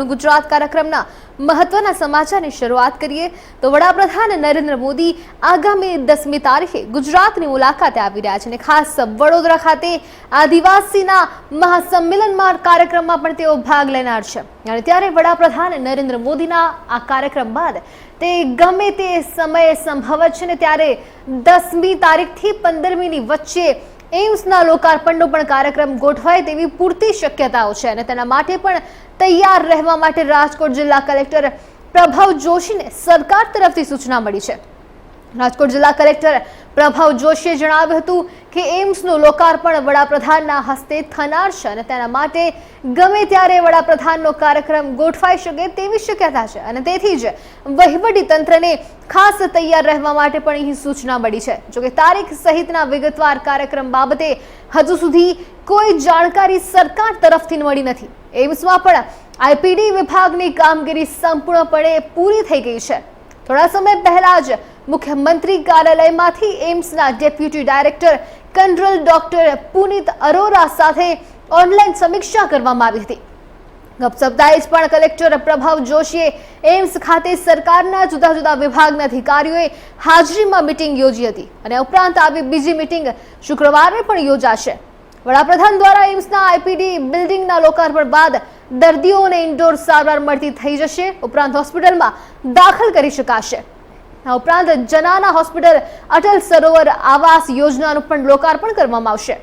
ગુજરાત કાર્યક્રમના મહત્વના સમાચારની શરૂઆત કરીએ. તો વડાપ્રધાન નરેન્દ્ર મોદી આગામી દસમી તારીખે ગુજરાતની મુલાકાતે આવી રહ્યા છે અને ખાસ વડોદરા ખાતે આદિવાસીના મહાસંમેલનમાં કાર્યક્રમમાં પણ તેઓ ભાગ લેનાર છે. અને ત્યારે વડાપ્રધાન નરેન્દ્ર મોદીના આ કાર્યક્રમ બાદ તે ગમે તે સમયે સંભવ છે ને ત્યારે દસમી તારીખથી પંદરમીની વચ્ચે એમ્સના લોકાર્પણનો પણ કાર્યક્રમ ગોઠવાય તેવી પૂરતી શક્યતાઓ છે અને તેના માટે પણ તૈયાર રહેવા માટે રાજકોટ જિલ્લા કલેક્ટર પ્રભવ જોશીને સરકાર તરફથી સૂચના મળી છે. રાજકોટ જિલ્લા કલેક્ટર પ્રભવ જોશીએ જણાવ્યું હતું કે એમ્સનું લોકાર્પણ વડાપ્રધાનના હસ્તે થનાર છે અને તેના માટે ગમે ત્યારે વડાપ્રધાનનો કાર્યક્રમ ગોઠવાઈ શકે તેવી શક્યતા છે. અને તેથી જ તંત્રને ખાસ તૈયાર રહેવા માટે પણ અહીં સૂચના મળી છે. જોકે તારીખ સહિતના વિગતવાર કાર્યક્રમ બાબતે હજુ સુધી કોઈ જાણકારી સરકાર તરફથી મળી નથી. એમ્સમાં પણ આઈપીડી વિભાગની કામગીરી સંપૂર્ણપણે પૂરી થઈ ગઈ છે. થોડા સમય પહેલા જ મુખ્યમંત્રી કાર્યાલયમાંથી એમ્સના deputy director control doctor Punit Arora સાથે ઓનલાઈન સમીક્ષા કરવામાં આવી હતી. ગત સપ્તાહે જ પણ કલેક્ટર પ્રભાવ જોશીએ એમ્સ ખાતે સરકારના જુદા જુદા વિભાગના અધિકારીઓએ હાજરીમાં મિટિંગ યોજી હતી અને ઉપરાંત આવી બીજી મિટિંગ શુક્રવારે પણ યોજાશે. વડાપ્રધાન દ્વારા એમ્સના આઈપીડી બિલ્ડિંગના લોકાર્પણ બાદ દર્દીઓને ઇન્ડોર સારવાર મળતી થઈ જશે. ઉપરાંત હોસ્પિટલમાં દાખલ કરી શકાશે. આ ઉપરાંત જનાના હોસ્પિટલ અટલ સરોવર આવાસ યોજનાનું પણ લોકાર્પણ કરવામાં આવશે.